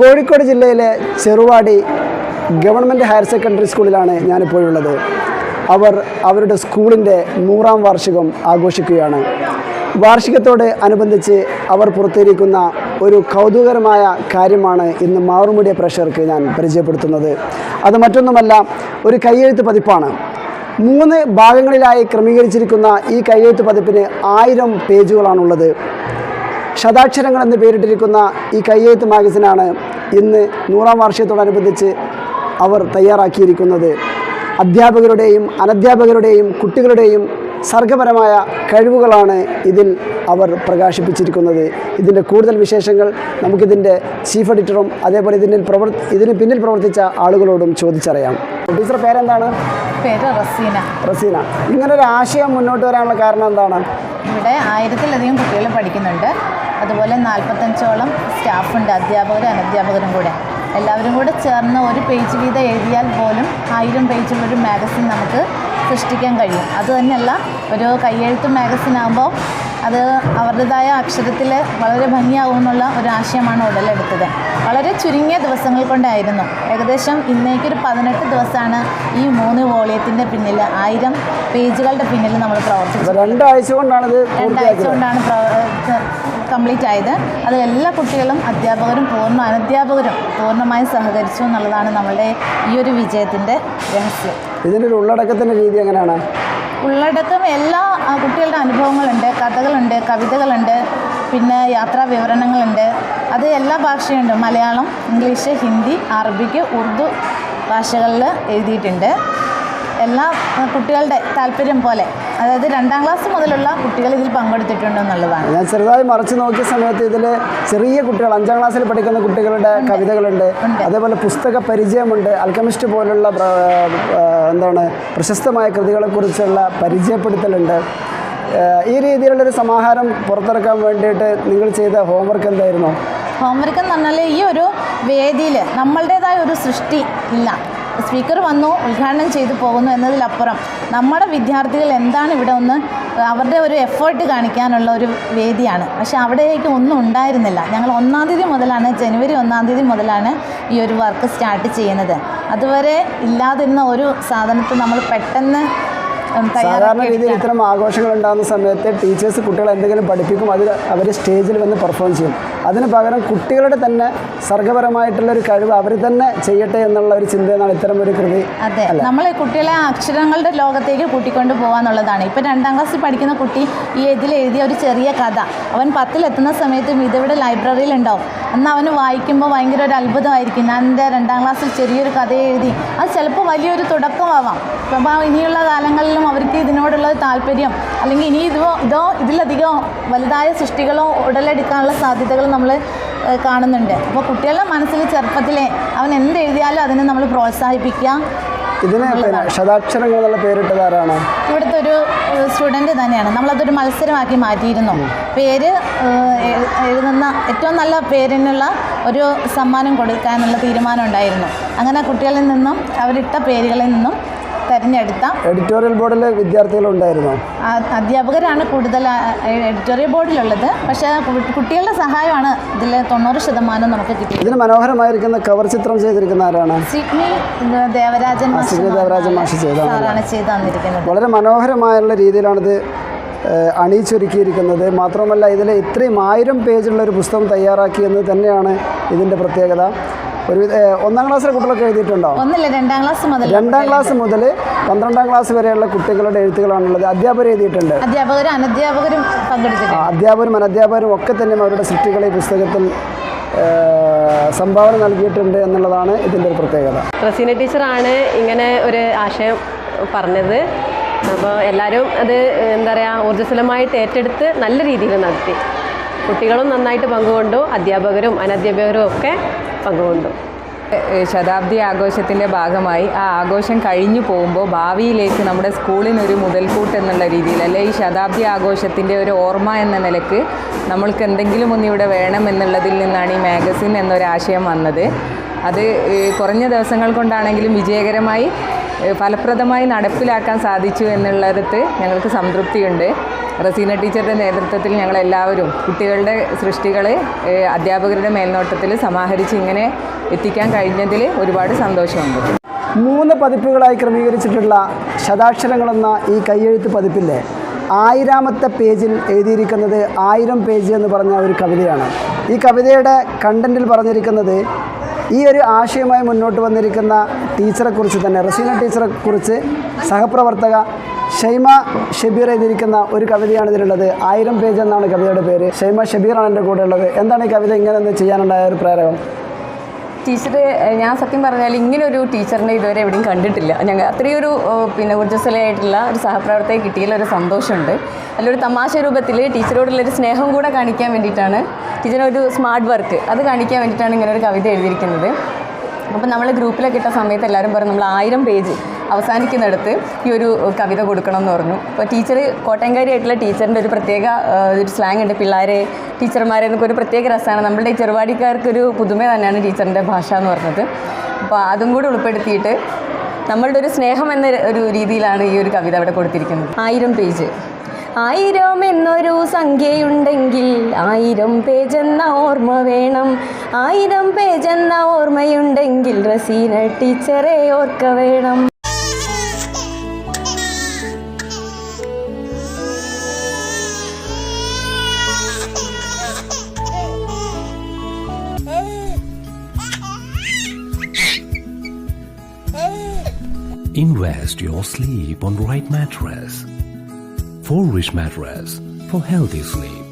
കോഴിക്കോട് ജില്ലയിലെ Cheruvadi government higher secondary സ്കൂളിലാണ് ഞാനിപ്പോഴുള്ളത്. അവർ അവരുടെ സ്കൂളിന്റെ നൂറാം വാർഷികം ആഘോഷിക്കുകയാണ്. വാർഷികത്തോട് അനുബന്ധിച്ച് അവർ പുറത്തിരിക്കുന്ന ഒരു കൗതുകരമായ കാര്യമാണ് ഇന്ന് മാറുമുടിയ പ്രഷർക്ക് ഞാൻ പരിചയപ്പെടുത്തുന്നത്. അത് മറ്റൊന്നുമല്ല ഒരു കയ്യെഴുത്ത് പതിപ്പാണ്. മൂന്ന് ഭാഗങ്ങളിലായി ക്രമീകരിച്ചിരിക്കുന്ന ഈ കയ്യെഴുത്ത് പതിപ്പിന് ആയിരം പേജുകളാണുള്ളത്. ശതാക്ഷരങ്ങൾ എന്ന് പേരിട്ടിരിക്കുന്ന ഈ കയ്യെഴുത്ത് മാഗസിനാണ് ഇന്ന് നൂറാം വാർഷികത്തോടനുബന്ധിച്ച് അവർ തയ്യാറാക്കിയിരിക്കുന്നത് അധ്യാപകരുടെയും അനധ്യാപകരുടെയും കുട്ടികളുടെയും സർഗപരമായ കഴിവുകളാണ് ഇതിൽ അവർ പ്രകാശിപ്പിച്ചിരിക്കുന്നത്. ഇതിന്റെ കൂടുതൽ വിശേഷങ്ങൾ നമുക്കിതിന്റെ ചീഫ് എഡിറ്ററും അതേപോലെ ഇതിന്റെ പ്രവർ ഇതിന് പിന്നിൽ പ്രവർത്തിച്ച ആളുകളോടും ചോദിച്ചറിയാം. ടീച്ചർ പേരെന്താണ്? പേര് റസീന. റസീന. ഇങ്ങനൊരു ആശയം മുന്നോട്ട് വരാനുള്ള കാരണം എന്താണ്? ഇവിടെ ആയിരത്തിലധികം കുട്ടികൾ പഠിക്കുന്നുണ്ട്. അതുപോലെ നാൽപ്പത്തഞ്ചോളം സ്റ്റാഫുണ്ട് അധ്യാപകരും അനധ്യാപകരും കൂടെ. എല്ലാവരും കൂടെ ചേർന്ന് ഒരു പേജ് വീതം എഴുതിയാൽ പോലും ആയിരം പേജുള്ളൊരു മാഗസിൻ നമുക്ക് സൃഷ്ടിക്കാൻ കഴിയും. അതുതന്നെയല്ല ഒരു കയ്യെഴുത്ത് മാഗസിൻ ആകുമ്പോൾ അത് അവരുടേതായ അക്ഷരത്തിൽ വളരെ ഭംഗിയാകുമെന്നുള്ള ഒരു ആശയമാണ് ഉടലെടുത്തത് വളരെ ചുരുങ്ങിയ ദിവസങ്ങൾ കൊണ്ടായിരുന്നു. ഏകദേശം ഇന്നേക്കൊരു പതിനെട്ട് ദിവസമാണ് ഈ മൂന്ന് വോളിയത്തിന്റെ പിന്നിൽ ആയിരം പേജുകളുടെ പിന്നിൽ നമ്മൾ പ്രവർത്തിച്ചത്. രണ്ടാഴ്ച കൊണ്ടാണ് രണ്ടാഴ്ച കൊണ്ടാണ് കംപ്ലീറ്റ് ആയത്. അത് എല്ലാ കുട്ടികളും അധ്യാപകരും പൂർണ അനധ്യാപകരും പൂർണമായും സഹകരിച്ചു എന്നുള്ളതാണ് നമ്മളുടെ ഈ ഒരു വിജയത്തിന്റെ രഹസ്യം. ഇതിന്റെ ഉള്ളടക്കത്തിന്റെ രീതി എങ്ങനെയാണ്? ഉള്ളടക്കം എല്ലാ കുട്ടികളുടെ അനുഭവങ്ങളുണ്ട് കഥകളുണ്ട് കവിതകളുണ്ട് പിന്നെ യാത്രാ വിവരണങ്ങളുണ്ട്. അത് എല്ലാ ഭാഷയുണ്ട്. മലയാളം ഇംഗ്ലീഷ് ഹിന്ദി അറബിക്ക് ഉറുദു ഭാഷകളിൽ എഴുതിയിട്ടുണ്ട്. എല്ലാ കുട്ടികളുടെ താല്പര്യം പോലെ അതായത് രണ്ടാം ക്ലാസ് മുതലുള്ള കുട്ടികൾ ഇതിൽ പങ്കെടുത്തിട്ടുണ്ട് എന്നുള്ളതാണ്. ഞാൻ ചെറുതായി മറിച്ച് നോക്കിയ സമയത്ത് ഇതിൽ ചെറിയ കുട്ടികൾ അഞ്ചാം ക്ലാസ്സിൽ പഠിക്കുന്ന കുട്ടികളുടെ കവിതകളുണ്ട്. അതേപോലെ പുസ്തക പരിചയമുണ്ട്. അൽക്കമിസ്റ്റ് പോലുള്ള എന്താണ് പ്രശസ്തമായ കൃതികളെക്കുറിച്ചുള്ള പരിചയപ്പെടുത്തലുണ്ട്. ഈ രീതിയിലുള്ളൊരു സമാഹാരം പുറത്തിറക്കാൻ വേണ്ടിയിട്ട് നിങ്ങൾ ചെയ്ത ഹോംവർക്ക് എന്തായിരുന്നു? ഹോംവർക്ക് എന്ന് പറഞ്ഞാൽ ഈ ഒരു വേദിയിൽ നമ്മളുടേതായ ഒരു സൃഷ്ടി ഇല്ല. സ്പീക്കർ വന്നു ഉദ്ഘാടനം ചെയ്തു പോകുന്നു എന്നതിലപ്പുറം നമ്മുടെ വിദ്യാർത്ഥികൾ എന്താണ് ഇവിടെ ഒന്ന് അവരുടെ ഒരു എഫേർട്ട് കാണിക്കാനുള്ള ഒരു വേദിയാണ്. പക്ഷെ അവിടേക്ക് ഒന്നും ഉണ്ടായിരുന്നില്ല. ഞങ്ങൾ ഒന്നാം തീയതി മുതലാണ് ജനുവരി ഒന്നാം തീയതി മുതലാണ് ഈ ഒരു വർക്ക് സ്റ്റാർട്ട് ചെയ്യുന്നത്. അതുവരെ ഇല്ലാതിരുന്ന ഒരു സാധനത്തെ നമ്മൾ പെട്ടെന്ന് സാധാരണ രീതിയിൽ ഇത്തരം ആഘോഷങ്ങൾ ഉണ്ടാകുന്ന സമയത്ത് ടീച്ചേഴ്സ് കുട്ടികളെ എന്തെങ്കിലും പഠിപ്പിക്കും അത് അവർ സ്റ്റേജിൽ വന്ന് പെർഫോം ചെയ്യും. അതിന് പകരം കുട്ടികളുടെ തന്നെ സർഗപരമായിട്ടുള്ള ഒരു കഴിവ് അവർ തന്നെ ചെയ്യട്ടെ എന്നുള്ള ഒരു ചിന്തയാണ് ഇത്തരം ഒരു കൃതി. അതെ. നമ്മൾ കുട്ടികളെ അക്ഷരങ്ങളുടെ ലോകത്തേക്ക് കൂട്ടിക്കൊണ്ട് പോകാന്നുള്ളതാണ് ഇപ്പം രണ്ടാം ക്ലാസ്സിൽ പഠിക്കുന്ന കുട്ടി ഈ ഇതിൽ എഴുതിയ ഒരു ചെറിയ കഥ. അവൻ പത്തിലെത്തുന്ന സമയത്തും ഇതിവിടെ ലൈബ്രറിയിൽ ഉണ്ടാവും അന്ന് അവന് വായിക്കുമ്പോൾ ഭയങ്കര ഒരു അത്ഭുതമായിരിക്കും. ഞാൻ എന്റെ രണ്ടാം ക്ലാസ്സിൽ ചെറിയൊരു കഥ എഴുതി. അത് ചിലപ്പോൾ വലിയൊരു തുടക്കമാവാം. അപ്പോൾ ഇനിയുള്ള കാലങ്ങളിലും അവർക്ക് ഇതിനോടുള്ള താല്പര്യം അല്ലെങ്കിൽ ഇനി ഇതോ ഇതോ ഇതിലധികം വലുതായ സൃഷ്ടികളോ ഉടലെടുക്കാനുള്ള സാധ്യതകൾ നമ്മൾ കാണുന്നുണ്ട്. അപ്പോൾ കുട്ടികളുടെ മനസ്സിൽ ചെറുപ്പത്തിലെ അവൻ എന്ത് എഴുതിയാലും അതിനെ നമ്മൾ പ്രോത്സാഹിപ്പിക്കുക ഇതിന് പിന്നെ ശതാക്ഷരങ്ങൾ എന്നുള്ള പേരിട്ടത് ആരാണ്? ഇവിടുത്തെ ഒരു സ്റ്റുഡന്റ് തന്നെയാണ്. നമ്മളതൊരു മത്സരമാക്കി മാറ്റിയിരുന്നു. പേര് എഴുതുന്ന ഏറ്റവും നല്ല പേരിനുള്ള ഒരു സമ്മാനം കൊടുക്കാനുള്ള തീരുമാനം ഉണ്ടായിരുന്നു. അങ്ങനെ കുട്ടികളിൽ നിന്നും അവരിട്ട പേരുകളിൽ നിന്നും തിരഞ്ഞെടുത്ത എഡിറ്റോറിയൽ ബോർഡിൽ വിദ്യാർത്ഥികൾ ഉണ്ടായിരുന്നു അധ്യാപകരാണ് കൂടുതൽ എഡിറ്റോറിയൽ ബോർഡിലുള്ളത്. പക്ഷേ കുട്ടികളുടെ സഹായമാണ് ഇതിൽ തൊണ്ണൂറ് ശതമാനം നമുക്ക് കിട്ടിയത്. ഇതിന് മനോഹരമായിരിക്കുന്ന കവർ ചിത്രം ചെയ്തിരിക്കുന്ന ആരാണ്? സിഡ്നി ദേവരാജൻ സിഡ്നി ദേവരാജൻ മാഷ് ചെയ്താണ് ചെയ്തു തന്നിരിക്കുന്നത്. വളരെ മനോഹരമായുള്ള രീതിയിലാണിത് അണിയിച്ചൊരുക്കിയിരിക്കുന്നത് മാത്രമല്ല ഇതിൽ ഇത്രയും ആയിരം പേജുള്ള ഒരു പുസ്തകം തയ്യാറാക്കിയെന്ന് തന്നെയാണ് ഇതിന്റെ പ്രത്യേകത. ഒരു ഒന്നാം ക്ലാസ്സിലെ കുട്ടികളൊക്കെ എഴുതിയിട്ടുണ്ടോ? ഒന്നല്ല രണ്ടാം ക്ലാസ് മുതൽ രണ്ടാം ക്ലാസ് മുതൽ പന്ത്രണ്ടാം ക്ലാസ് വരെയുള്ള കുട്ടികളുടെ എഴുത്തുകളാണുള്ളത്. അധ്യാപകർ എഴുതിയിട്ടുണ്ട്. അധ്യാപകരും അനധ്യാപകരും പങ്കെടുത്തിട്ടുണ്ട്. അധ്യാപകരും അനധ്യാപകരും ഒക്കെ തന്നെ അവരുടെ സൃഷ്ടികളെ ഈ പുസ്തകത്തിൽ സംഭാവന നൽകിയിട്ടുണ്ട് എന്നുള്ളതാണ് ഇതിന്റെ ഒരു പ്രത്യേകത. റസീന ടീച്ചറാണ് ഇങ്ങനെ ഒരു ആശയം പറഞ്ഞത്. അപ്പോൾ എല്ലാവരും അത് എന്താ പറയുക ഊർജസ്വലമായിട്ട് ഏറ്റെടുത്ത് നല്ല രീതിയിൽ നടത്തി. കുട്ടികളും നന്നായിട്ട് പങ്കുകൊണ്ടു അധ്യാപകരും അനധ്യാപകരും ഒക്കെ പങ്കുകൊണ്ടു ശതാബ്ദി ആഘോഷത്തിന്റെ ഭാഗമായി ആ ആഘോഷം കഴിഞ്ഞു പോകുമ്പോൾ ഭാവിയിലേക്ക് നമ്മുടെ സ്കൂളിനൊരു മുതൽക്കൂട്ട് എന്നുള്ള രീതിയിൽ അല്ലെ ഈ ശതാബ്ദി ആഘോഷത്തിന്റെ ഒരു ഓർമ്മ എന്ന നിലയ്ക്ക് നമ്മൾക്ക് എന്തെങ്കിലും ഒന്ന് ഇവിടെ വേണം എന്നുള്ളതിൽ നിന്നാണ് ഈ മാഗസിൻ എന്നൊരാശയം വന്നത്. അത് കുറഞ്ഞ ദിവസങ്ങൾ കൊണ്ടാണെങ്കിലും വിജയകരമായി ഫലപ്രദമായി നടപ്പിലാക്കാൻ സാധിച്ചു എന്നുള്ളിടത്ത് ഞങ്ങൾക്ക് സംതൃപ്തിയുണ്ട്. റസീന ടീച്ചറുടെ നേതൃത്വത്തിൽ ഞങ്ങൾ എല്ലാവരും കുട്ടികളുടെ സൃഷ്ടികൾ അധ്യാപകരുടെ മേൽനോട്ടത്തിൽ സമാഹരിച്ച് ഇങ്ങനെ എത്തിക്കാൻ കഴിഞ്ഞതിൽ ഒരുപാട് സന്തോഷമുണ്ട്. മൂന്ന് പതിപ്പുകളായി ക്രമീകരിച്ചിട്ടുള്ള ശതാക്ഷരങ്ങളെന്ന ഈ കയ്യെഴുത്ത് പതിപ്പിന്റെ ആയിരാമത്തെ പേജിൽ എഴുതിയിരിക്കുന്നത് ആയിരം പേജ് എന്ന് പറഞ്ഞ ഒരു കവിതയാണ്. ഈ കവിതയുടെ കണ്ടന്റിൽ പറഞ്ഞിരിക്കുന്നത് ഈ ഒരു ആശയവുമായി മുന്നോട്ട് വന്നിരിക്കുന്ന ടീച്ചറെ കുറിച്ച് തന്നെ റസീന ടീച്ചറെക്കുറിച്ച് സഹപ്രവർത്തക ഷൈമ ഷബീർ എഴുതിയിരിക്കുന്ന ഒരു കവിതയാണ് ഇതിലുള്ളത്. ആയിരം പേജ് എന്നാണ് കവിതയുടെ പേര്. ഷൈമ ഷബീറാണ് എന്റെ കൂടെ ഉള്ളത് എന്താണ് ഈ കവിത ഇങ്ങനെ ചെയ്യാനുണ്ടായ ഒരു പ്രേരകം? ടീച്ചർ ഞാൻ സത്യം പറഞ്ഞാൽ ഇങ്ങനൊരു ടീച്ചറിനെ ഇതുവരെ എവിടെയും കണ്ടിട്ടില്ല. ഞങ്ങൾ ഒരു പിന്നെ ഊർജസ്വലയായിട്ടുള്ള ഒരു സഹപ്രവർത്തകയെ കിട്ടിയതിൽ ഒരു സന്തോഷമുണ്ട്. അതിലൊരു തമാശ രൂപത്തിൽ ടീച്ചറോടുള്ളൊരു സ്നേഹം കൂടെ കാണിക്കാൻ വേണ്ടിയിട്ടാണ് ടീച്ചറിനൊരു സ്മാർട്ട് വർക്ക് അത് കാണിക്കാൻ വേണ്ടിയിട്ടാണ് ഇങ്ങനൊരു കവിത എഴുതിയിരിക്കുന്നത്. അപ്പോൾ നമ്മൾ ഗ്രൂപ്പിലൊക്കെ ഇട്ട സമയത്ത് എല്ലാവരും പറഞ്ഞു നമ്മൾ ആയിരം പേജ് അവസാനിക്കുന്നിടത്ത് ഈ ഒരു കവിത കൊടുക്കണം എന്ന് പറഞ്ഞു. അപ്പോൾ ടീച്ചർ കോട്ടയംകാരിയായിട്ടുള്ള ടീച്ചറിന്റെ ഒരു പ്രത്യേക ഒരു സ്ലാങ് ഉണ്ട് പിള്ളേരെ ടീച്ചർമാരെ എന്നൊക്കെ ഒരു പ്രത്യേക രസമാണ്. നമ്മളുടെ ചെറുപാടിക്കാർക്കൊരു പുതുമ തന്നെയാണ് ടീച്ചറിന്റെ ഭാഷ എന്ന് പറഞ്ഞത്. അപ്പോൾ അതും കൂടി ഉൾപ്പെടുത്തിയിട്ട് നമ്മളുടെ ഒരു സ്നേഹം എന്ന ഒരു രീതിയിലാണ് ഈ ഒരു കവിത അവിടെ കൊടുത്തിരിക്കുന്നത്. ആയിരം പേജ്. ആയിരം എന്നൊരു സംഖ്യയുണ്ടെങ്കിൽ ആയിരം പേജ് എന്ന ഓർമ്മ വേണം ആയിരം പേജ് എന്ന ഓർമ്മയുണ്ടെങ്കിൽ റസീന ടീച്ചറെ ഓർക്ക വേണം Invest your sleep on right mattress. For rich mattress for healthy sleep.